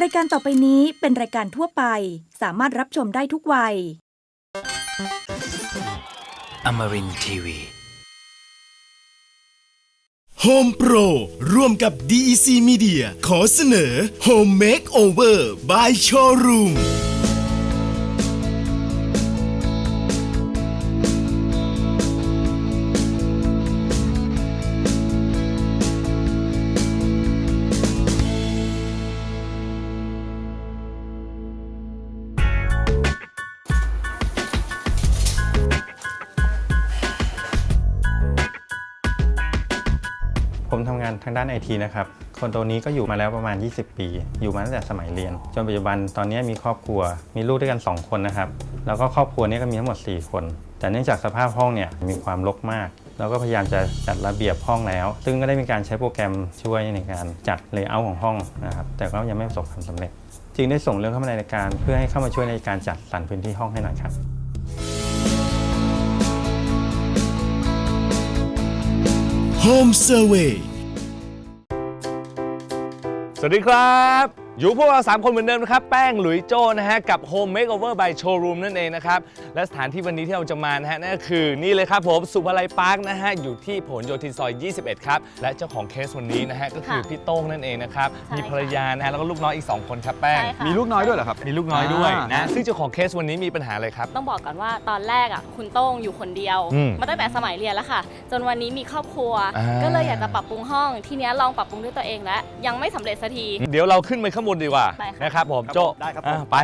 รายการต่อไปนี้เป็นรายการทั่วไป สามารถรับชมได้ทุกวัย Amarin Tiwi. Home Pro ร่วมกับ DEC Media ขอเสนอ Home Makeover by Showroom ผมทำงานทางด้านไอทีนะครับ คนตัวนี้ก็อยู่มาแล้วประมาณ 20 ปี อยู่มาตั้งแต่สมัยเรียน จนปัจจุบันตอนนี้มีครอบครัว มีลูกด้วยกัน 2 คนนะครับ แล้วก็ครอบครัวนี้ก็มีทั้งหมด 4 คน แต่เนื่องจากสภาพห้องเนี่ยมีความรกมากเราก็พยายามจะจัดระเบียบห้องแล้ว ซึ่งก็ได้มีการใช้โปรแกรมช่วยในการจัดเลเยอร์ของห้องนะครับ แต่ก็ยังไม่ประสบความสำเร็จ จึงได้ส่งเรื่องเข้ามาในรายการ เพื่อให้เข้ามาช่วยในการจัดสรรพื้นที่ห้องให้หน่อยครับ Home Survey สวัสดีครับ อยู่พวกเรา 3 คนเหมือนเดิมนะครับ แป้งหลุยโจนะฮะ กับ Home Makeover by Showroom นั่นเองนะครับ และสถานที่วันนี้ที่เราจะมานะฮะ นั่นก็คือนี่เลยครับผม สุภาลัยพาร์คนะฮะ อยู่ที่ผลโยธินซอย 21 ครับ และเจ้าของเคสวันนี้นะฮะ ก็คือค่ะพี่โต้งนั่นเองนะครับใช่มีภรรยานะฮะ แล้วก็ลูกน้อยอีก 2 คนครับแป้ง ใช่ค่ะ มีลูกน้อยด้วยเหรอครับ มีลูกน้อยด้วยอ่านนะ ซึ่งเจ้าของเคสวันนี้มีปัญหาอะไรครับ ต้องบอกก่อนว่าตอนแรกอะคุณโต้งอยู่คนเดียว อืมมาตั้งแต่สมัยเรียนแล้วค่ะ จนวันนี้มีครอบครัว อ่า ก็เลยอยากจะปรับปรุงห้อง ทีเนี้ยลองปรับปรุงด้วยตัวเองแล้ว ยังไม่สำเร็จสักที เดี๋ยวเราขึ้นไปข้างบนดีกว่าไปค่ะ นะครับผมครับโจผมได้ครับผม อะไป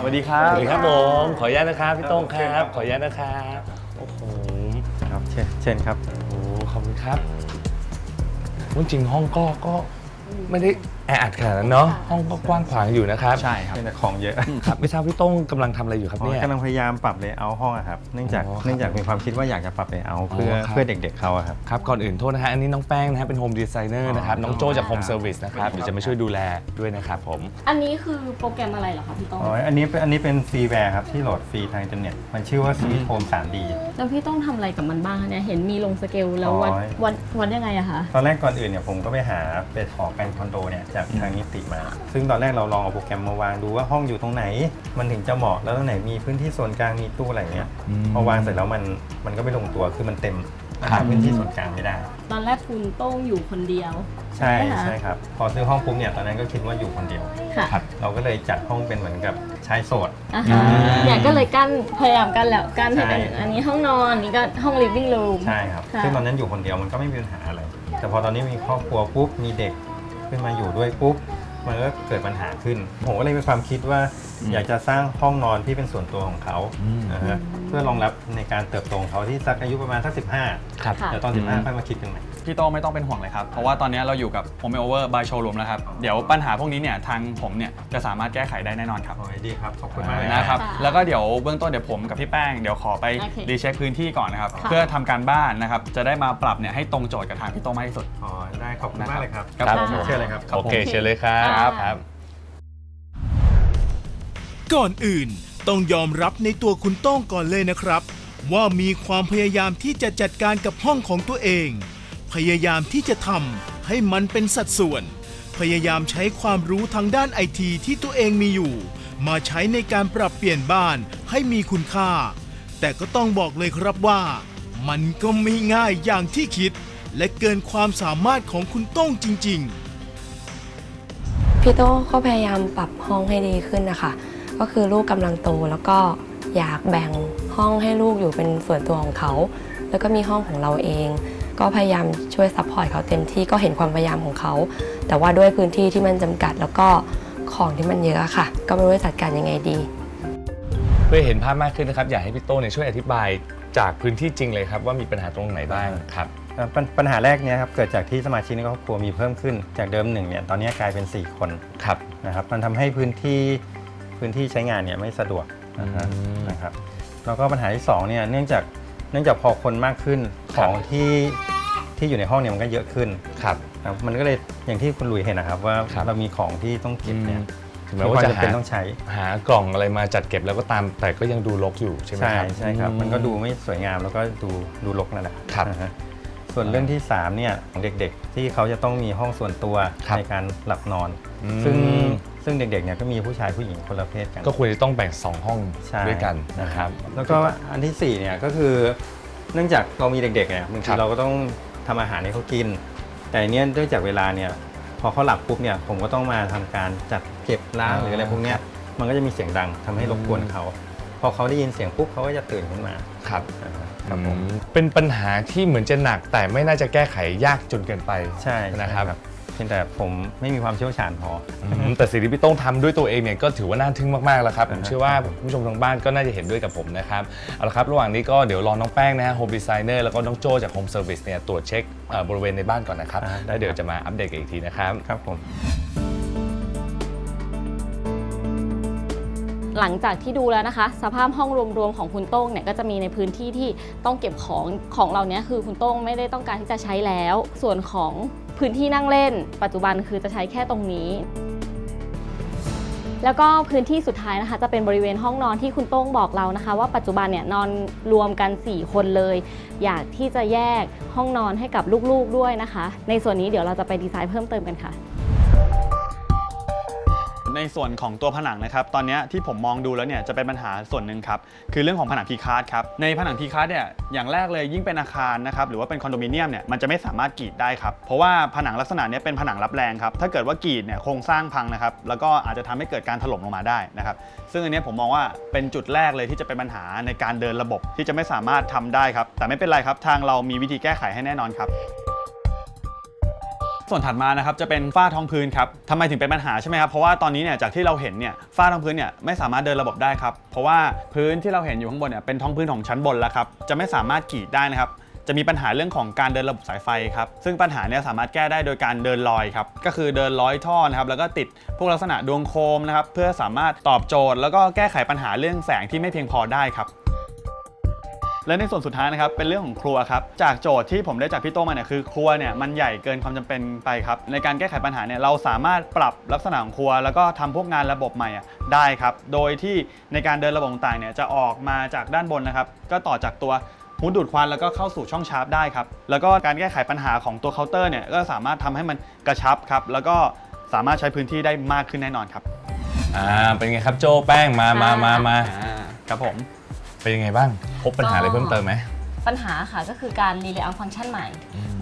สวัสดีครัสบวัสดีครับผม ขออนุญาตนะครับพี่โต้งครับ ขออนุญาตนะครับโอ้โหครับเชิญเชิญครับ โอ้ขอบคุณครับจริงๆห้องก็ก็ไม่ได้ แออัดขนาดนั้นเนาะห้องก็กว้างขวางอยู่นะครับใช่ครับเป็นแต่ของเยอะครับไม่ทราบพี่โต้งกำลังทำอะไรอยู่ครับอ๋อเนี่ย กำลังพยายามปรับเลเยอร์ห้องอะครับเนื่องจากอ๋อครับเนื่องจากมีความคิดว่าอยากจะปรับเลเยอร์เพื่ออ๋อครับ เพื่อเด็กๆเขาอะครับ ครับก่อนอื่นโทษนะฮะอันนี้น้องแป้งนะฮะเป็นโฮมดีไซเนอร์นะครับอ๋อน้องโจจากโฮมเซอร์วิสนะครับเดี๋ยวจะมาช่วยดูแลด้วยนะครับผม อันนี้คือโปรแกรมอะไรเหรอคะพี่โต้งอ๋อ อันนี้เป็นอันนี้เป็นฟรีแวร์ครับ ที่โหลดฟรีทางอินเทอร์เน็ต มันชื่อว่า Sweet Home 3D แล้วพี่ต้องทำอะไรกับมันบ้างคะเนี่ย เห็นมีลงสเกลแล้ววัดอ๋อ วัดวัดยังไงอะคะ ตอนแรกก่อนอื่นเนี่ยผมก็ไปหาไปขอแปลนคอนโดเนี่ย จากทางนิติมา ซึ่งตอนแรกเราลองเอาโปรแกรมมาวางดูว่าห้องอยู่ตรงไหน มันถึงจะเหมาะแล้วตรงไหนมีพื้นที่ส่วนกลางมีตู้อะไรเงี้ยอืมพอวางเสร็จแล้วมันมันก็ไม่ลงตัวคือมันเต็มครับหาพื้นที่ส่วนกลางไม่ได้ ตอนแรกคุณโต้งอยู่คนเดียว ใช่ใช่ไหมคะใช่ครับ พอซื้อห้องปุ๊บเนี่ยตอนนั้นก็คิดว่าอยู่คนเดียวค่ะครับเราก็เลยจัดห้องเป็นเหมือนกับชายโสดอ่าฮะเนี่ยก็เลยกั้นพยายามกั้นแล้วกั้นให้เป็นใช่อันนี้ห้องนอนนี่ก็ห้อง living room ใช่ครับค่ะซึ่งตอนนั้นอยู่คนเดียวมันก็ไม่มีปัญหาอะไรแต่พอตอนนี้มีครอบครัวปุ๊บมีเด็ก ขึ้นมาอยู่ด้วยปุ๊บมันก็เกิดปัญหาขึ้น ผมก็เลยมีความคิดว่าอยากจะสร้างห้องนอนที่เป็นส่วนตัวของเขาอืมนะฮะเพื่อรองรับในการเติบโตของเขาที่สักอายุประมาณสักสิบห้าครับค่ะเดี๋ยวตอนสิบห้าค่อยมาคิดกันใหม่ พี่โตไม่ต้องเป็นห่วงเลยครับ เพราะว่าตอนนี้เราอยู่กับ Home Over by Showroom แล้วครับ เดี๋ยวปัญหาพวกนี้เนี่ยทางผมเนี่ยจะสามารถแก้ไขได้แน่นอนครับ โอ้ยดีครับ ขอบคุณมากเลยนะครับ ค่ะแล้วก็เดี๋ยวเบื้องต้นเดี๋ยวผมกับพี่แป้งเดี๋ยวขอไปโอเครีเช็คพื้นที่ก่อนนะครับ ค่ะ เพื่อทำการบ้านนะครับ จะได้มาปรับเนี่ยให้ตรงโจทย์กับทางพี่โตมากที่สุด อ๋อได้ขอบคุณมากเลยครับครับผม เชิญเลยครับ โอเคเชิญเลยครับครับ ครับ ก่อนอื่นต้องยอมรับในตัวคุณโต้งก่อนเลยนะครับ ว่ามีความพยายามที่จะจัดการกับห้องของตัวเอง พยายามที่จะทำให้มันเป็นสัดส่วน พยายามใช้ความรู้ทางด้านไอทีที่ตัวเองมีอยู่ มาใช้ในการปรับเปลี่ยนบ้านให้มีคุณค่า แต่ก็ต้องบอกเลยครับว่า มันก็ไม่ง่ายอย่างที่คิด และเกินความสามารถของคุณต้องจริง ๆพี่โต้ก็พยายามปรับห้องให้ดีขึ้นนะคะ ก็คือลูกกำลังโตแล้วก็อยากแบ่งห้องให้ลูกอยู่เป็นส่วนตัวของเขา แล้วก็มีห้องของเราเอง ก็พยายามช่วยซัพพอร์ตเขาเต็มที่ก็เห็นความพยายามของเขา แต่ว่าด้วยพื้นที่ที่มันจำกัดแล้วก็ของที่มันเยอะอะค่ะ ก็ไม่รู้จะจัดการยังไงดี เพื่อเห็นภาพมากขึ้นนะครับ อยากให้พี่โต้งเนี่ยช่วยอธิบายจากพื้นที่จริงเลยครับ ว่ามีปัญหาตรงไหนบ้างครับเอ่อปัญปัญหาแรกเนี่ยครับเกิดจากที่สมาชิกในครอบครัวมีเพิ่มขึ้นจากเดิมหนึ่งเนี่ยตอนนี้กลายเป็น 4 คนครับ นะครับมันทำให้พื้นที่พื้นที่ใช้งานเนี่ยไม่สะดวกนะฮะอืม นะครับแล้วก็ปัญหาที่2เนี่ยเนื่องจาก เนื่องจากพอคนมากขึ้นคขรับ องที่ที่อยู่ในห้องเนี่ยมันก็เยอะขึ้นครับนะครับมันก็เลยอย่างที่คุณหลุยเห็นนะครับว่าครับ เรามีของที่ต้องเก็บเนี่ยอืมถึงแม้ว่าจะมีควหาเป็นต้องใช้ หากล่องอะไรมาจัดเก็บแล้วก็ตาม แต่ก็ยังดูรกอยู่ใช่ไหมใช่ครับ ใช่ครับอืมันก็ดูไม่สวยงามแล้วก็ดูดูรกนั่นแหละครับนะฮะส่วนเรื่องที่3เนี่ยของเด็กๆ ที่เขาจะต้องมีห้องส่วนตัวครับในการหลับนอน อืมซึ่ง ซึ่งเด็กๆเนี่ยก็มีผู้ชายผู้หญิงคนละเพศกัน ก็ควรจะต้องแบ่ง 2 ห้องใช่ ด้วยกันนะครับ แล้วก็อันที่สี่เนี่ยก็คือ เนื่องจากเรามีเด็กๆเนี่ยบางครัทีบเราก็ต้องทำอาหารให้เขากิน แต่อันเนี้ยเนื่องจากเวลาเนี่ยพอเขาหลับปุ๊บเนี่ยผมก็ต้องมาทำการจัดเก็บล้างหรืออะไรพวกเนี้ยมันก็จะมีเสียงดังทำให้รบกวนเขา พอเขาได้ยินเสียงปุ๊บเขาก็จะตื่นขึ้นมาครับครับผม อืมเป็นปัญหาที่เหมือนจะหนักแต่ไม่น่าจะแก้ไขยากจนเกินไปใช่นะครับเพียงแต่ผมไม่มีความเชี่ยวชาญพอ อืมแต่สิ่งที่พี่โต้งทำด้วยตัวเองเนี่ยก็ถือว่าน่าทึ่งมากๆแล้วครับ ผมอ่าฮะเชื่อว่าคุณผู้ชมทางบ้านก็น่าจะเห็นด้วยกับผมนะครับ เอาละครับ ระหว่างนี้ก็เดี๋ยวรอน้องแป้งนะฮะโฮมดีไซเนอร์แล้วก็น้องโจจากโฮมเซอร์วิสเนี่ยตรวจเช็คเอ่อบริเวณในบ้านก่อนนะครับแล้วเดี๋ยวจะมาอัปเดตกันอีกทีนะครับ ครับผม หลังจากที่ดูแล้วนะคะ สภาพห้องรวมๆของคุณโต้งเนี่ยก็จะมีในพื้นที่ที่ต้องเก็บของของเราเนี้ยคือคุณโต้งไม่ได้ต้องการที่จะใช้แล้ว ส่วนของ พื้นที่นั่งเล่น ปัจจุบันคือจะใช้แค่ตรงนี้ แล้วก็พื้นที่สุดท้ายนะคะ จะเป็นบริเวณห้องนอนที่คุณโต้งบอกเรานะคะ ว่าปัจจุบันเนี่ยนอนรวมกัน 4 คนเลย อยากที่จะแยกห้องนอนให้กับลูกๆด้วยนะคะ ในส่วนนี้เดี๋ยวเราจะไปดีไซน์เพิ่มเติมกันค่ะ ในส่วนของตัวผนังนะครับ ตอนนี้ที่ผมมองดูแล้วเนี่ยจะเป็นปัญหาส่วนหนึ่งครับ คือเรื่องของผนังพีคาร์ดครับ ในผนังพีคาร์ดเนี่ยอย่างแรกเลยยิ่งเป็นอาคารนะครับหรือว่าเป็นคอนโดมิเนียมเนี่ยมันจะไม่สามารถกรีดได้ครับ เพราะว่าผนังลักษณะนี้เป็นผนังรับแรงครับ ถ้าเกิดว่ากรีดเนี่ยโครงสร้างพังนะครับ แล้วก็อาจจะทำให้เกิดการถล่มลงมาได้นะครับ ซึ่งอันนี้ผมมองว่าเป็นจุดแรกเลยที่จะเป็นปัญหาในการเดินระบบที่จะไม่สามารถทำได้ครับ แต่ไม่เป็นไรครับ ทางเรามีวิธีแก้ไขให้แน่นอนครับ ส่วนถัดมานะครับจะเป็นฝ้าท้องพื้นครับทำไมถึงเป็นปัญหาใช่ไหมครับเพราะว่าตอนนี้เนี่ยจากที่เราเห็นเนี่ยฝ้าท้องพื้นเนี่ยไม่สามารถเดินระบบได้ครับเพราะว่าพื้นที่เราเห็นอยู่ข้างบนเนี่ยเป็นท้องพื้นของชั้นบนแล้วครับจะไม่สามารถกรีดได้นะครับจะมีปัญหาเรื่องของการเดินระบบสายไฟครับซึ่งปัญหาเนี่ยสามารถแก้ได้โดยการเดินลอยครับก็คือเดินร้อยท่อนะครับแล้วก็ติดพวกลักษณะดวงโคมนะครับเพื่อสามารถตอบโจทย์ แล้วก็แก้ไขปัญหาเรื่องแสงที่ไม่เพียงพอได้ครับ และในส่วนสุดท้ายนะครับเป็นเรื่องของครัวครับจากโจทย์ที่ผมได้จากพี่โต้งมาเนี่ยคือครัวเนี่ยมันใหญ่เกินความจำเป็นไปครับในการแก้ไขปัญหาเนี่ยเราสามารถปรับลักษณะของครัว แล้วก็ทำพวกงานระบบใหม่อะได้ครับโดยที่ในการเดินระบบต่างๆเนี่ยจะออกมาจากด้านบนนะครับก็ต่อจากตัวหูดูดควันแล้วก็เข้าสู่ช่องชาร์ปได้ครับแล้วก็การแก้ไขปัญหาของตัวเคาน์เตอร์เนี่ยก็สามารถทำให้มันกระชับครับแล้วก็สามารถใช้พื้นที่ได้มากขึ้นแน่นอนครับอ่าเป็นไงครับโจแป้งมามามามาอ่าครับผม เป็นยังไงบ้าง พบปัญหาอะไรเพิ่มเติมไหม ปัญหาค่ะก็คือการรีเลย์เอาฟังก์ชันใหม่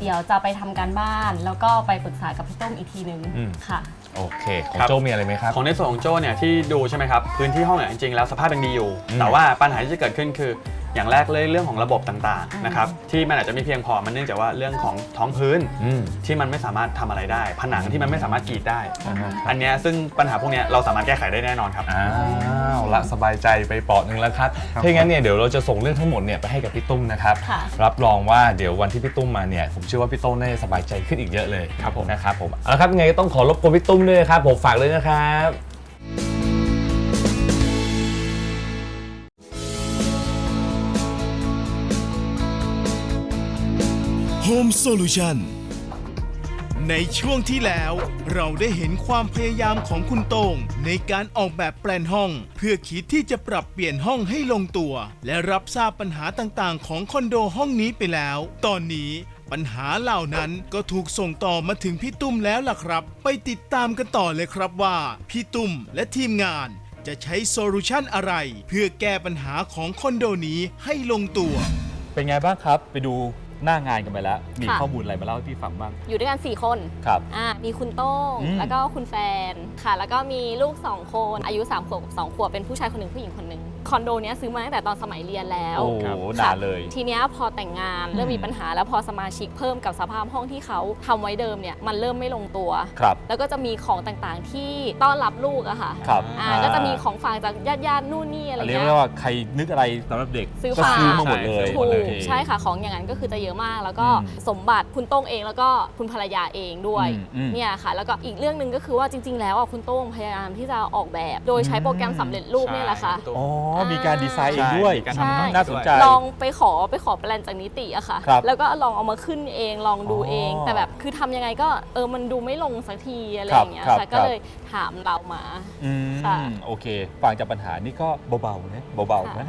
เดี๋ยวจะไปทำการบ้าน แล้วก็ไปปรึกษากับพี่ต้มอีกทีนึงอืม ค่ะ โอเค ของครับ โจมีอะไรไหมครับ ของในส่วนของโจ้เนี่ยที่ดูใช่ไหมครับพื้นที่ห้องเนี่ยจริงๆแล้วสภาพเป็นดีอยู่ อืมแต่ว่าปัญหาที่จะเกิดขึ้นคืออย่างแรกเลยเรื่องของระบบต่างอืมๆนะครับที่มันอาจจะไม่เพียงพอมันเนื่องจากว่าเรื่องของท้องพื้นอืม ที่มันไม่สามารถทำอะไรได้ ผนังที่มันไม่สามารถกรีดได้อ่าฮะอันเนี้ยซึ่งปัญหาพวกเนี้ยเราสามารถแก้ไขได้แน่นอนครับ อ้าวละสบายใจไปเปอดหนึ่งแล้วครับครับ ถ้าอย่างนั้นเนี่ยเดี๋ยวเราจะส่งเรื่องทั้งหมดเนี่ยไปให้กับพี่ตุ้มนะครับ ค่ะ รับรองว่าเดี๋ยววันที่พี่ตุ้มมาเนี่ยผมเชื่อว่าพี่ตุ้มน่าจะสบายใจขึ้นอีกเยอะเลยครับผมนะครับผมเอาละครับยังไงก็ต้องขอรบกวนพี่ตุ้มด้วยนะครับผมฝากเลยนะครับ Home Solution ในช่วงที่แล้ว เราได้เห็นความพยายามของคุณโตง ในการออกแบบแปลนห้อง เพื่อคิดที่จะปรับเปลี่ยนห้องให้ลงตัว และรับทราบปัญหาต่างๆ ของคอนโดห้องนี้ไปแล้ว ตอนนี้ปัญหาเหล่านั้นก็ถูกส่งต่อมาถึงพี่ตุ้มแล้วล่ะครับ ไปติดตามกันต่อเลยครับว่า พี่ตุ้มและทีมงานจะใช้โซลูชันอะไร เพื่อแก้ปัญหาของคอนโดนี้ให้ลงตัว เป็นไงบ้างครับ ไปดู หน้างานกันไปแล้ว มีค่ะ ข้อมูลอะไรมาเล่าให้พี่ฟังบ้างอยู่ด้วยกัน 4 คนครับ อ่ามีคุณโต้ง อืม แล้วก็คุณแฟนค่ะ แล้วก็มีลูก 2 คน อายุ3ขวบกับ2ขวบ เป็นผู้ชายคนหนึ่งผู้หญิงคนหนึ่ง คอนโดเนี้ยซื้อมาตั้งแต่ตอนสมัยเรียนแล้วโอ้โหค่ะนานเลย ทีเนี้ยพอแต่งงานเริ่มมีปัญหาแล้วพอสมาชิกเพิ่มกับสภาพห้องที่เขาทำไว้เดิมเนี่ยมันเริ่มไม่ลงตัว ครับ แล้วก็จะมีของต่างๆที่ต้อนรับลูกอะค่ะครับอ่าก็จะมีของฝากจากญาติญาติๆนู่นนี่อะไรเรียกเงี้ได้ยว่าใครนึกอะไรสำหรับเด็กซื้อก็ฝาก ซื้อมาหมดเลยถูหมดเลยกใช่ค่ะของอย่างนั้นก็คือจะเยอะมาก แล้วก็อืมสมบัติคุณโต้งเองแล้วก็คุณภรรยาเองด้วยอืมอืมเนี่ยค่ะ แล้วก็อีกเรื่องหนึ่งก็คือว่าจริง ๆ แล้วอะคุณโต้งพยายามที่จะออกแบบ โดยใช้โปรแกรมสำเร็จรูปเนี่ยแหละค่ะ ใช่ อ๋อมีการดีไซน์เองด้วย ใช่มีการทำเองน่าสนใจ ลองไปขอไปขอแปลนจากนิติอะค่ะ ครับแล้วก็ลองเอามาขึ้นเองลองดูเอง อ๋อแต่แบบคือทำยังไงก็เออมันดูไม่ลงสักทีอะไรคอรับย่างเงี้ยครับค่ะก็ครับเลยถามเรามา อืมค่ะโอเค ฟังจากปัญหานี่ก็เบาๆนะเบาๆนะ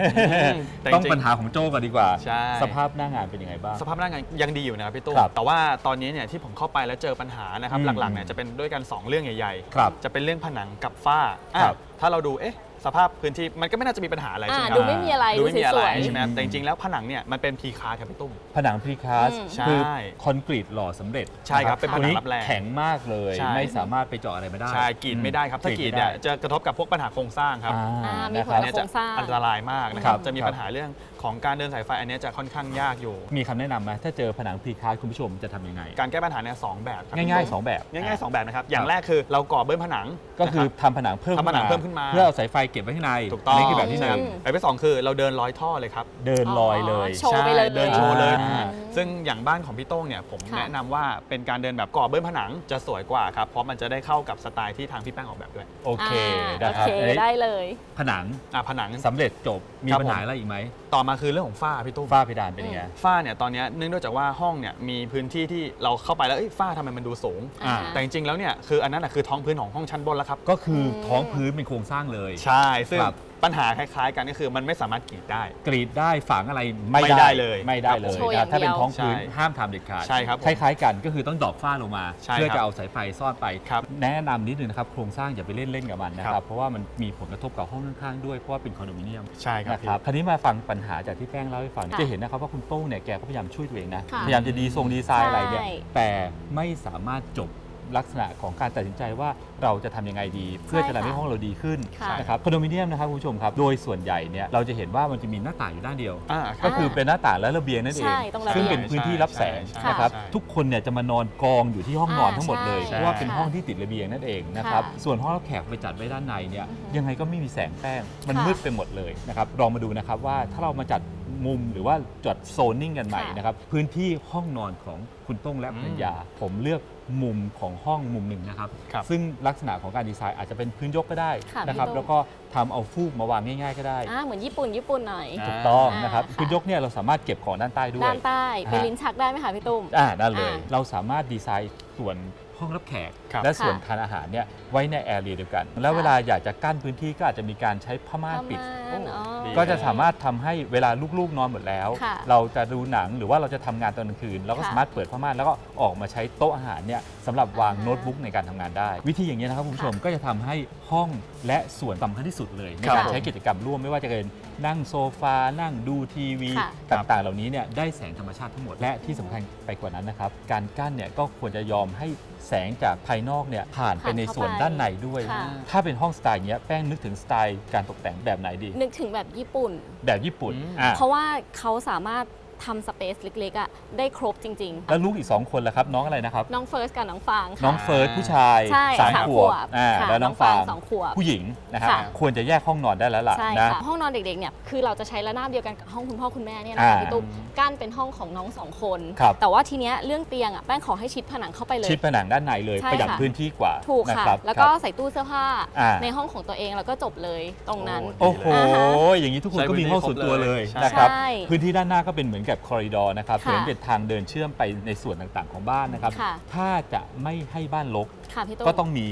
แต่ต้องจริงๆปัญหาของโจ้ก่อนดีกว่า ใช่ สภาพหน้างานเป็นยังไงบ้าง สภาพหน้างานยังดีอยู่นะครับพี่ตุ้มครับแต่ว่าตอนนี้เนี่ยที่ผมเข้าไปแล้วเจอปัญหานะครับอืมหลักๆเนี่ยจะเป็นด้วยกัน 2 เรื่องใหญ่ครับจะเป็นเรื่องผนังกับฝ้าอะครับถ้าเราดูเอ๊ะ สภาพพื้นที่มันก็ไม่น่าจะมีปัญหาอะไรใช่ไหมคอ่ารับดูไม่มีอะไรดูไม่มีอะดูสไรวยๆ ใช่ไหมครับอืมแต่จริงๆแล้วผนังเนี่ยมันเป็นพีคาร์ครับพี่ตุ้ม ผนังพรีคาสอืมใช่คือคอนกรีตหล่อสำเร็จใช่ครับเป็นผนังตัวรับแรงแข็งมากเลย ใช่ ไม่สามารถไปเจาะอะไรไม่ได้ใช่กรีดไม่ได้ครับถ้ากรีดเนี่ยจะกระทบกับพวกปัญหาโครงสร้างครับอ่าอ่ามีนะผคลรับกับโครงสร้างอันตรายมากนะคครัรับบ จะมีครับ ปัญหาเรื่องของการเดินสายไฟอันเนี้ยจะค่อนข้างยากอยู่ มีคำแนะนำไหมถ้าเจอผนังพรีคาสคุณผู้ชมจะทำยังไง การแก้ปัญหาเนี่ยสองแบบครับง่ายๆ2แบบง่ายๆสองแบบนะครับ อย่างแรกคือเราก่อเบิ้ลผนังก็คือนะรับ ทำผนังเพิ่มทำผนังเพิ่มขึ้นมา เพื่อเอาสายไฟเก็บไว้ข้างในถูกต้องนนี้คือแบบที่หนึ่งอืมแบบที่สองคือเราเดินร้อยท่อเลยครับ เดินลอยเลย โชว์ไปเลย ใช่เดินโชว์เลย อ่า ซึ่งอย่างบ้านของพี่โต้งเนี่ยผมค่ะ แนะนำว่าเป็นการเดินแบบก่อเบิ้ลผนังจะสวยกว่าครับ เพราะมันจะได้เข้ากับสไตล์ที่ทางพี่แป้งออกแบบด้วยโอเคอ่านะครับโอเค อันนี้ได้เลยผนังอะผนัง สำเร็จจบมีครับ ปัญหาผมอะไรอีกไหมต่อมาคือเรื่องของฝ้าพี่ตุ้มฝ้าเพดานเป็นยังไง ฝ้าเนี่ยตอนเนี้ยเนื่องด้วยจากว่าห้องเนี่ยมีพื้นที่ที่เราเข้าไปแล้วเอ้ยฝ้าทำไมมันดูสูง อ่า แต่จริงๆแล้วเนี่ยคืออันนั้นนะคือท้องพื้นของห้องชั้นบนแล้วครับ ก็คืออมท้องพื้นเป็นโครงสร้างเลย ใช่ ซึ่งครับปัญหาคล้าย ๆ กันก็คือมันไม่สามารถกรีดได้ กรีดได้ฝังอะไรไม่ไม่ได้เลยไม่ได้เลยโชว์อย่างนะถ้าเป็นเดียวท้องพื้นใช่ห้ามทำเด็ดขาดใช่ครับผมคล้ายๆกันก็คือต้องดอกฝ้าลงมา ใช่เพื่อครับจะเอาสายไฟซ่อนไป ครับแนะนำนิดนึงนะครับโครงสร้างอย่าไปเล่นๆกับมันนะคครัรับ บเพราะว่ามันมีผลกระทบกับห้องข้างๆด้วยเพราะว่าเป็นคอนโดมิเนียมใช่ครับนะครับพี่คราวนี้มาฟังปัญหาจากที่แป้งเล่าให้ฟังค่ะจะเห็นนะครับว่าคุณโต้งเนี่ยแกก็พยายามช่วยตัวเองนะค่ะพยายามจะดีทรงดีไซน์อะไรเนี่ยใช่ แต่ไม่สามารถจบ ลักษณะของการตัดสินใจว่าเราจะทำยังไงดี เพื่อจะทำให้ห้องเราดีขึ้นค่ะ นะครับคอนโดมิเนียมนะครับคุณผู้ชมครับโดยส่วนใหญ่เนี่ยเราจะเห็นว่ามันจะมีหน้าต่างอยู่ด้านเดียว อ่าคก็รับคือเป็นหน้าต่างและระเบียงนั่นเองใช่ตรงระเบียงซึ่งเป็นพื้นที่รับแสงใช่นะครับใช่ ทุกคนเนี่ยจะมานอนกองอยู่ที่ห้องนอนอ่าทั้งหมดเลยใช่ เพราะว่าเป็นค่ะห้องที่ติดระเบียงนั่นเองนะครับค่ะส่วนห้องรับแขกไปจัดไว้ด้านในเนี่ยอือฮึยังไงก็ไม่มีแสงแป้งมันค่ะมืดไปหมดเลยนะครับลองมาดูนะครับว่าถ้าเรามาจัด มุมหรือว่าจัดโซนนิ่งกันใหม่ค่ะนะครับ พื้นที่ห้องนอนของคุณต้งและภรรยา ผมเลือกมุมของห้องมุมหนึ่งนะครับ ครับ ซึ่งลักษณะของการดีไซน์อาจจะเป็นพื้นยกก็ได้ค่ะนะครับ พี่โต้งแล้วก็ทำเอาฟูกมาวางง่าย ๆ ก็ได้อ่าเหมือนญี่ปุ่นญี่ปุ่นหน่อยอ่าถูกต้องนะครับอ่าค่ะ พื้นยกเนี่ยเราสามารถเก็บของด้านใต้ด้วย ด้านใต้เป็นฮะ ลิ้นชักได้ไหมคะพี่ตุ้ม อ่านั่นเลย อ่าเราสามารถดีไซน์ส่วนห้องรับแขก ครับ และส่วนค่ะทานอาหารเนี่ยไว้ในแอเรียเดียวกัน แล้วค่ะเวลาอยากจะกั้นพื้นที่ก็อาจจะมีการใช้ผ้าม่านปิดประมาณอ๋อดี ก็จะสามารถทำให้เวลาลูกๆนอนหมดแล้ว ค่ะเราจะดูหนังหรือว่าเราจะทำงานตอนกลางคืน เราก็ค่ะสามารถเปิดผ้าม่านแล้วก็ออกมาใช้โต๊ะอาหารเนี่ยสำหรับวางอ่าโน้ตบุ๊กในการทำงานได้ วิธีอย่างนี้ยนะครับคุณผู้ชมก็จะทำให้ห้องและส่วนสำคัญที่สุดเลยในครับการผมใช้กิจกรรมร่วมไม่ว่าจะเป็นนั่งโซฟา นั่งดูทีวี ค่ะ ต่างๆ เหล่านี้เนี่ยได้แสงธรรมชาติทั้งหมดและที่สำคัญไปกว่านั้นนะครับ การกั้นเนี่ยก็ควรจะยอมให้แสงจากภายนอกเนี่ยผ่านไปผ่านในเข้าส่วนไปด้านในด้วย ค่ะ ถ้าเป็นห้องสไตล์เนี้ยแป้งนึกถึงสไตล์การตกแต่งแบบไหนดี นึกถึงแบบญี่ปุ่น แบบญี่ปุ่น อืม อะเพราะว่าเขาสามารถ ทำสเปซเล็กๆอะได้ครบจริงแล้วลูกอีก 2 คนล่ะครับ น้องอะไรนะครับๆน้องเฟิร์สกับน้องฟางค่ะ น้องเฟิร์สผู้ชายใช่สามสามขขววบบอ่าค่ะแล้วน้องฟางสองขวบผู้หญิงนะครับค่ะ ควรจะแยกห้องนอนได้แล้วล่ะใช่นะ ค่ะห้องนอนเด็กๆเนี่ยคือเราจะใช้ระนาบเดียวกันกับห้องคุณพ่อคุณแม่เนี่ยนะอ่าคะพี่ตุ้มกั้นเป็นห้องของน้องสองคน ครับ แต่ว่าทีเนี้ยเรื่องเตียงอะแป้งขอให้ชิดผนังเข้าไปเลย ชิดผนังด้านในเลยใช่ประหยัดค่ะ พื้นที่กว่าถูกนะค่ะ ครับแล้วก็ครับ ใส่ตู้เสื้อผ้าอ่า ในห้องของตัวเองแล้วก็จบเลยตรงนั้น โอ้โห อ่าฮะอย่างนี้ทุกคนใช้ก็มีพื้นที่ห้องส่วนตัวครบเลเลยยใช่ นะครับ ใช่ พื้นที่ด้านหน้าก็เป็นเหมือนกับคอริดอร์นะครับค่ะเหมือนเป็นทางเดินเชื่อมไปในส่วนต่างๆของบ้านนะครับ ค่ะ ถ้าจะไม่ให้บ้านรกค่ะพี่ตุ้ก็มต้องมี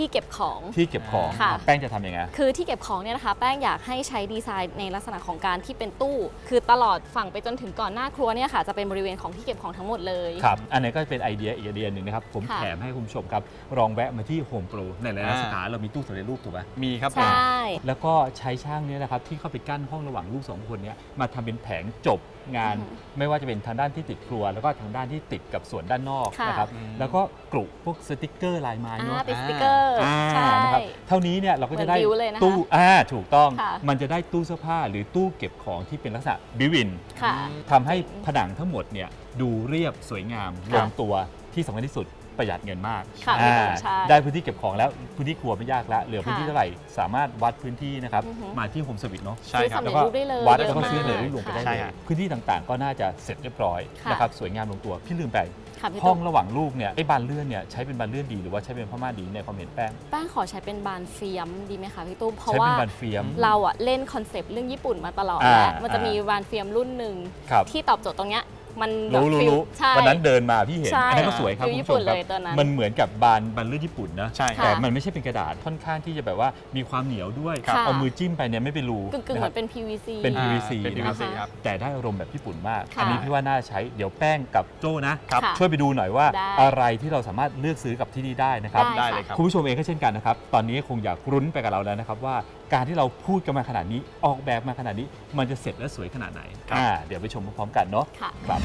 ที่เก็บของ ที่เก็บของค่ะ แป้งจะทำยังไง คือที่เก็บของเนี่ยนะคะ แป้งอยากให้ใช้ดีไซน์ในลักษณะของการที่เป็นตู้ คือตลอดฝั่งไปจนถึงก่อนหน้าครัวเนี่ยค่ะจะเป็นบริเวณของที่เก็บของทั้งหมดเลย ครับ อันนี้ก็เป็นไอเดียอีกไอเดียหนึ่งนะครับ ผมค่ะ แถมให้คุณผู้ชมครับลองแวะมาที่โฮมโปรในหลายๆอ่า สาขาเรามีตู้สำเร็จรูปถูกไหมมีครับผใชม่ แล้วก็ใช้ช่างเนี่ยนะครับที่เข้าไปกั้นห้องระหว่างลูกสองคนเนี้มาทำเป็นแผงจบงาน อือฮึไม่ว่าจะเป็นทางด้านที่ติดครัว แล้วก็ทางด้านที่ติดกับส่วนด้านนอกค่ะ นะครับอืม แล้วก็กรุพวกสติกเกอร์ลายไม้อ่าเนาะติดสติกเกอร์อ่าใช่ นะครับเท่านี้เนี่ยเราก็จะได้เหมือนบิวเลยนะคะตู้อ่าถูกต้อง ค่ะ มันจะได้ตู้เสื้อผ้าหรือตู้เก็บของที่เป็นลักษณะบิวิน ค่ะ ทำให้ผนังทั้งหมดเนี่ยดูเรียบสวยงามลค่ะงตัวที่สำคัญที่สุดประหยัดเงินมากค่ะอ่าใช่ได้พื้นที่เก็บของแล้วพื้นที่ครัวไม่ยากแล้วเหลือพื้นที่ค่ะเท่าไหร่สามารถวัดพื้นที่นะครับอือฮึมาที่โฮมสวิตเนาะใช่ครับ ซื้อสำแล้วก็เร็จรูปได้เลยวัดเยแล้วอะก็ซื้อมากเลยลงไปได้ใช่เลยครับ พื้นที่ต่างๆ ก็น่าจะเสร็จเรียบร้อยค่ะ นะครับสวยงามลงตัวพี่ลืมไป ค่ะพี่ห้อตุ้งมระหว่างลูกเนี่ยไอ้บานเลื่อนเนี่ยใช้เป็นบานเลื่อนดีหรือว่าใช้เป็นผ้าม่านดีในความเห็นแป้งแป้งขอใช้เป็นบานเฟียมดีไหมคะพี่ตุ้มเพราะใช้ว่าเป็นบานเฟียม เราอะเล่นคอนเซปต์เรื่องญี่ปุ่นมาตลอดอ่าแล้วมันจะอ่ามีมีบานเฟียมรุ่นหนึ่งครับ ที่ตอบโจทย์ตรงเนี้ย มันแบบรู้รู้ฟิลรู้ใช่ วันนั้นเดินมาพี่เห็นใช่อันนั้นก็สวยครับฟิลคุณญี่ผู้ชปุ่นมครัเลยตอนนั้น มันเหมือนกับบานบานเลื่อนญี่ปุ่นนะใช่ค่ะแต่มันไม่ใช่เป็นกระดาษค่อนข้างที่จะแบบว่ามีความเหนียวด้วยครับ เอามือจิ้มไปเนี่ยไม่เป็นรูกึ่งๆเหมืะอนครับเป็น PVC เป็นอ่า PVC เป็นนะครับ PVC ครับ แต่ได้อารมณ์แบบญี่ปุ่นมาก ค่ะอันนี้พี่ว่าน่าใช้เดี๋ยวแป้งกับโจ้นะครับช่วยไปดูหน่อยว่าได้ อะไรที่เราสามารถเลือกซื้อกับที่นี่ได้นะครับได้ได้เลยครับ คุณผู้ชมเองก็เช่นกันนะครับ ตอนนี้คงอยากรุ้นไปกับเราแล้วนะครับว่า การที่เราพูดกันมาขนาดนี้ ออกแบบมาขนาดนี้ มันจะเสร็จและสวยขนาดไหนครับ อ่าเดี๋ยวไปชมพร้อมๆกันเนาะค่ะ ครับ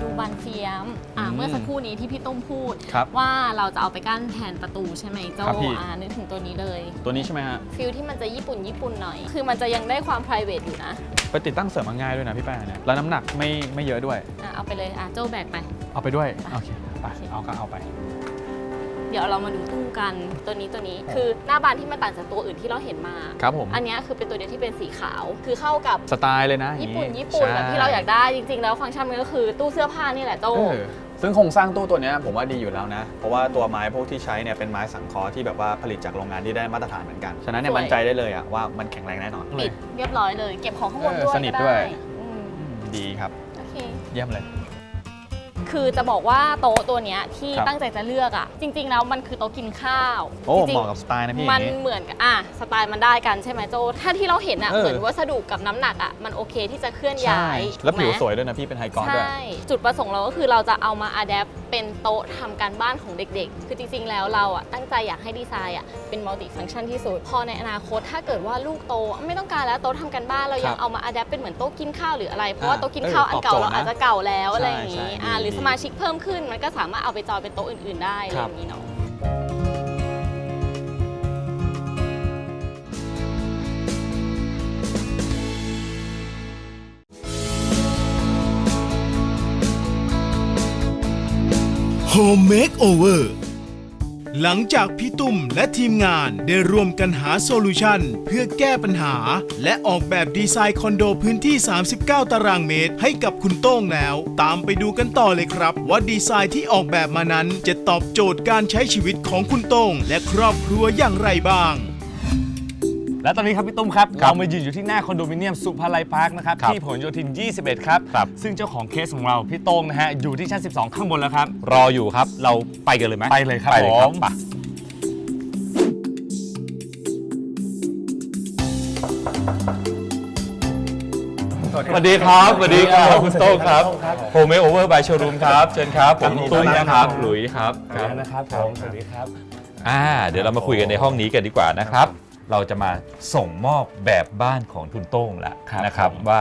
ดูบานเฟียมอ่าอืมเมื่อสักครู่นี้ที่พี่ตุ้มพูด ครับ ว่าเราจะเอาไปกั้นแทนประตูใช่ไหมโจครับพี่ อ่านึกถึงตัวนี้เลยตัวนี้ใช่ไหมฮะ ฟิลที่มันจะญี่ปุ่นญี่ปุ่นหน่อย คือมันจะยังได้ความ p r i v a t อยู่นะไปติดตั้งเสริมมาง่ายด้วยนะพี่แป้งเนี่ยแล้วน้ำหนักไม่ไม่เยอะด้วย อะเอาไปเลยอะโจแบกไป เอาไปด้วยไปโอเคไปโอเคเอาก็เอาไป เดี๋ยวเรามาดูตู้กันตัวนี้ตัวนี้คือหน้าบานที่มันต่างจากตัวอื่นที่เราเห็นมาครับผมอันเนี้ยคือเป็นตัวเดียวที่เป็นสีขาว คือเข้ากับสไตล์เลยนะอญี่ย่างปุ่นงี้ญี่ปุ่นใช่แบบที่เราอยากได้จริง ๆ แล้วฟังก์ชันมันก็คือตู้เสื้อผ้านี่แหละโจเออซึ่งโครงสร้างตู้ตัวเนี้ยผมว่าดีอยู่แล้วนะ เพราะว่าตัวไม้พวกที่ใช้เนี่ยเป็นไม้สังเคราะห์ที่แบบว่าผลิตจากโรงงานที่ได้มาตรฐานเหมือนกัน ฉะนั้นเนี่ยสวยมั่นใจได้เลยอะว่ามันแข็งแรงแน่นอนปิดเรียบร้อยเลย เก็บของข้างบนเออด้วยสนิทก็ด้วยอืมดีครับโอเคเยี่ยมเลย คือจะบอกว่าโต๊ะตัวเนี้ยที่ครับตั้งใจจะเลือกอะจริง ๆ แล้วมันคือโต๊ะกินข้าวโอ้จริเหงมาะกับสไตล์นะพี่อมัย่านงงี้เหมือนกับอะสไตล์มันได้กันใช่ไหมโจถ้าที่เราเห็นอะเออ เหมือนวัสดุกับน้ำหนักอะมันโอเคที่จะเคลื่อนย้ายแล้วผิวถูกไหม สวยด้วยนะพี่เป็นไฮกรอนด้วย ใช่ จุดประสงค์เราก็คือเราจะเอามาอัดแอปเป็นโต๊ะทำการบ้านของเด็กๆ คือจริงๆ แล้วเราอะตั้งใจอยากให้ดีไซน์อะเป็นมัลติฟัง c t ชันที่สุด พอในอนาคตถ้าเกิดว่าลูกโตไม่ต้องการแล้วโต๊ะทำการบ้านเรายัครังบเอามาอัดแอปเป็นเหมือนโต๊ะกินข้าวหรืออะไร เพราะว่าอ่าโต๊ะกินข้าวเอออันเก่าตอบโจทย์เราอาจจะเก่าแล้วอะไรอย่างใช่นี้ใช่อ่าดีหรือดีสมาชิกเพิ่มขึ้น มันก็สามารถเอาไปจอยเป็นโต๊ะอื่น ๆ ได้อะไรอย่างนี้เนาะ Home Makeover หลังจากพี่ตุ้มและทีมงานได้ร่วมกันหาโซลูชันเพื่อแก้ปัญหา และออกแบบดีไซน์คอนโดพื้นที่ 39 ตารางเมตร ให้กับคุณโต้งแล้ว ตามไปดูกันต่อเลยครับ ว่าดีไซน์ที่ออกแบบมานั้นจะตอบโจทย์การใช้ชีวิตของคุณโต้งและครอบครัวอย่างไรบ้าง และตอนนี้ครับพี่ตุ้มครับเรามายืนอยู่ที่หน้าคอนโดมิเนียมสุภาลัยพาร์คนะครับครับที่ผลโยธิน 21 ครับ ครับ ซึ่งเจ้าของเคสของเราพี่โต้งนะฮะอยู่ที่ชั้น 12 ข้างบนแล้วครับ รออยู่ครับ เราไปกันเลยไหมไปเลยครับไปเลยครับผม ไปสวัสดีครับสวัสดีครับคุณโต้งครับโฮมเมโอเวอร์บายโชว์รูมครับเชิญครับผมตุ้มนะครับหลุยส์ครับสวัสดีนะครับผมสวัสดีครับ อ่าเดี๋ยวเรามาคุยกันในห้องนี้กันดีกว่านะครับ เราจะมาส่งมอบแบบบ้านของคุณโต้งแล้วครับนะครับผม ว่า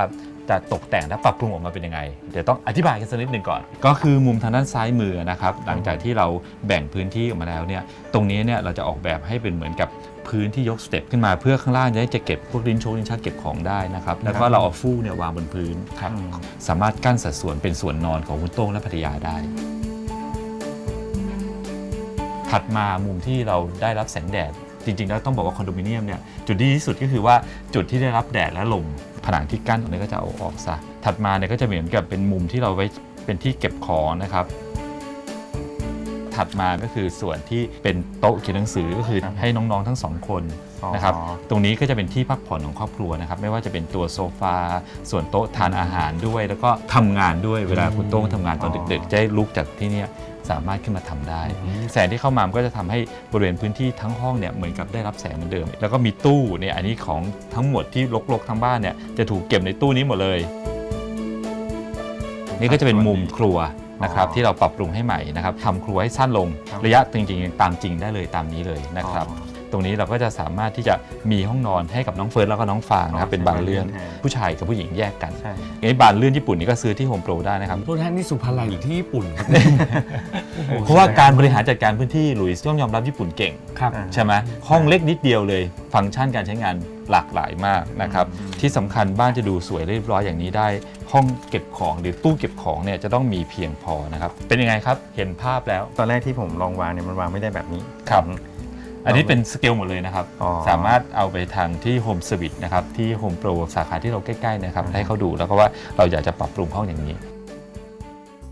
จะตกแต่งและปรับปรุงออกมาเป็นยังไง เดี๋ยวต้องอธิบายกันสักนิดหนึ่งก่อน ก็คือมุมทางด้านซ้ายมือนะครับหลังจากที่เราแบ่งพื้นที่ออกมาแล้วเนี่ยตรงนี้เนี่ยเราจะออกแบบให้เป็นเหมือนกับพื้นที่ยกสเต็ปขึ้นมาเพื่อข้างล่างจะได้จะเก็บพวกลิ้นโชกลิ้นชักเก็บของได้นะครับแล้วก็เราเอาฟูกเนี่ยวางบนพื้นสามารถกั้นสัดส่วนเป็นส่วนนอนของคุณโต้งและภรรยาได้ ถัดมามุมที่เราได้รับแสงแดด จริงๆ แล้วต้องบอกว่าคอนโดมิเนียมเนี่ยจุดดีที่สุดก็คือว่าจุดที่ได้รับแดดและลมผนังที่กั้นตรงนี้ก็จะเอาออกซะถัดมาเนี่ยก็จะเหมือนกับเป็นมุมที่เราไว้เป็นที่เก็บของนะครับถัดมาก็คือส่วนที่เป็นโต๊ะเขียนหนังสือก็คือให้น้องๆทั้งสองคนนะครับตรงนี้ก็จะเป็นที่พักผ่อนของครอบครัวนะครับไม่ว่าจะเป็นตัวโซฟาส่วนโต๊ะทานอาหารด้วย แล้วก็ทำงานด้วยเวลาคุณโต้งทำงานตอนดึกๆจะได้ลุกจากที่เนี่ย สามารถขึ้นมาทำได้ แสงที่เข้ามามันก็จะทำให้บริเวณพื้นที่ทั้งห้องเนี่ยเหมือนกับได้รับแสงเหมือนเดิม แล้วก็มีตู้เนี่ยอันนี้ของทั้งหมดที่รกๆทั้งบ้านเนี่ยจะถูกเก็บในตู้นี้หมดเลย นี่ก็จะเป็นมุมครัวนะครับที่เราปรับปรุงให้ใหม่นะครับทำครัวให้สั้นลงระยะจริงๆตามจริงได้เลยตามนี้เลยนะครับ ตรงนี้เราก็จะสามารถที่จะมีห้องนอนให้กับน้องเฟิร์สแล้วก็น้องฟางนะครับเป็นบานเลื่อน ผู้ชายกับผู้หญิงแยกกันไอ้บานเลื่อนญี่ปุ่นนี่ก็ซื้อที่โฮมโปรได้นะครับ โทษท่านนี่สุภาลัยหรือที่ญี่ปุ่นครับ เพราะว่าการบริหารจัดการพื้นที่หลุยส์ต้องยอมรับญี่ปุ่นเก่ง ครับ ใช่ไหมห้องเล็กนิดเดียวเลย ฟังก์ชันการใช้งานหลากหลายมากนะครับ ที่สำคัญบ้านจะดูสวยเรียบร้อยอย่างนี้ได้ ห้องเก็บของหรือตู้เก็บของเนี่ยจะต้องมีเพียงพอนะครับ เป็นยังไงครับ เห็นภาพแล้ว ตอนแรกที่ผมลองวางเนี่ยมันวางไม่ได้แบบนี้ครับผ อันนี้เป็นสเกลหมดเลยนะครับ อ๋อสามารถเอาไปทางที่โฮมเซอร์วิสนะครับที่โฮมโปรสาขาที่เราใกล้ๆนะครับให้เขาดูแล้วก็ว่าเราอยากจะปรับปรุงห้องอย่างนี้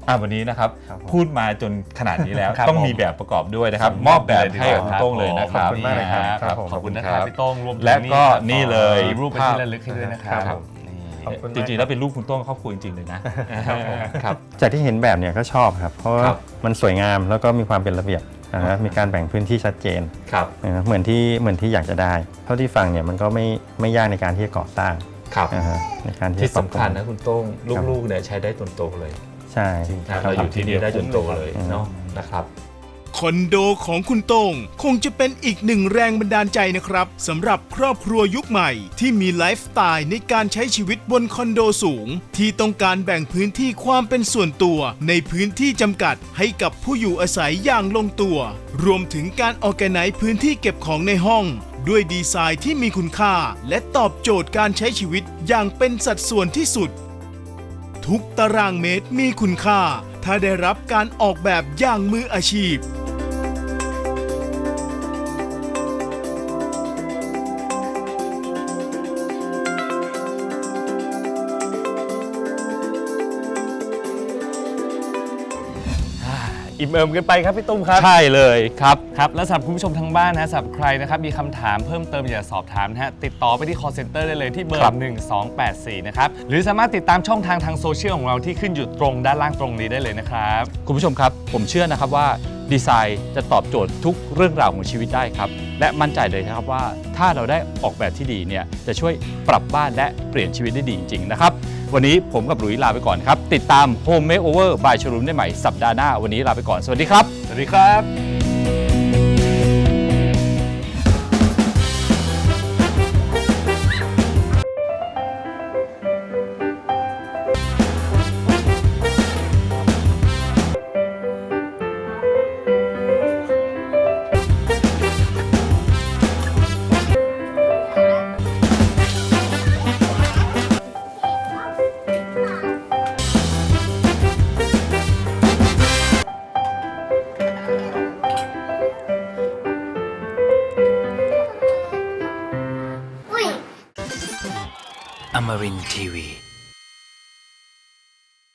อะวันนี้นะครับ ครับผมพูดมาจนขนาดนี้แล้ว ครับต้องผม มีแบบประกอบด้วยนะครับส่งมอบแบบเลยดีกว่าให้กับคุณโต้งเลยนะคครัรับบขอบคุณมากเลยครับครับขอบคุณนะครับพี่โต้งรวมถึงและก็ครับนี่เลยมีรูปเป็นที่ระลึกให้ด้วยนะครับครับ นี่ ขอบคุณมาก จริงๆแล้วเป็นรูปคุณโต้งครอบครัวจริงๆเลยนะครับ จากที่เห็นแบบเนี่ยก็ชอบครับ เพราะว่าครับ มันสวยงามแล้วก็มีความเป็นระเบียบ นะฮะมีการแบ่งพื้นที่ชัดเจนครับนะครับเหมือนที่เหมือนที่อยากจะได้ เท่าที่ฟังเนี่ยมันก็ไม่ไม่ยากในการที่จะก่อสร้างครับนะฮะในการที่ที่จะปรับปรุสำคัญง นะคุณโต้งลูกๆเนี่ยใช้ได้จนโตเลยใช่เราอยู่ที่นี่ได้จนโตเลยอืมเนาะนะครับ คอนโดของคุณโต้งคงจะเป็นอีกหนึ่งแรงบันดาลใจนะครับสำหรับครอบครัวยุคใหม่ ที่มีไลฟ์สไตล์ในการใช้ชีวิตบนคอนโดสูง ที่ต้องการแบ่งพื้นที่ความเป็นส่วนตัว ในพื้นที่จำกัดให้กับผู้อยู่อาศัยอย่างลงตัว รวมถึงการออแกไนพื้นที่เก็บของในห้องด้วยดีไซน์ที่มีคุณค่า และตอบโจทย์การใช้ชีวิตอย่างเป็นสัดส่วนที่สุด ทุกตารางเมตรมีคุณค่า ถ้าได้รับการออกแบบอย่างมืออาชีพ อิ่มเอิมกันไปครับพี่ตุ้มครับใช่เลยครับครับและสำหรับคุณผู้ชมทางบ้านนะสำหรับใครนะครับมีคำถามเพิ่มเติมอยากจะสอบถามนะฮะติดต่อไปที่ call center ได้เลยที่เบอครัร์บ1284 นะครับหรือสามารถติดตามช่องทางทางโซเชียลของเราที่ขึ้นอยู่ตรงด้านล่างตรงนี้ได้เลยนะครับ คุณผู้ชมครับ ผมเชื่อนะครับว่าดีไซน์จะตอบโจทย์ทุกเรื่องราวของชีวิตได้ครับ และมั่นใจเลยนะครับว่าถ้าเราได้ออกแบบที่ดีเนี่ยจะช่วยปรับบ้านและเปลี่ยนชีวิตได้ดีจริง ๆ นะครับ วันนี้ผมกับหลุยส์ลาไปก่อนครับ ติดตาม Home Makeover by Showroom ได้ใหม่สัปดาห์หน้า วันนี้ลาไปก่อน สวัสดีครับ สวัสดีครับ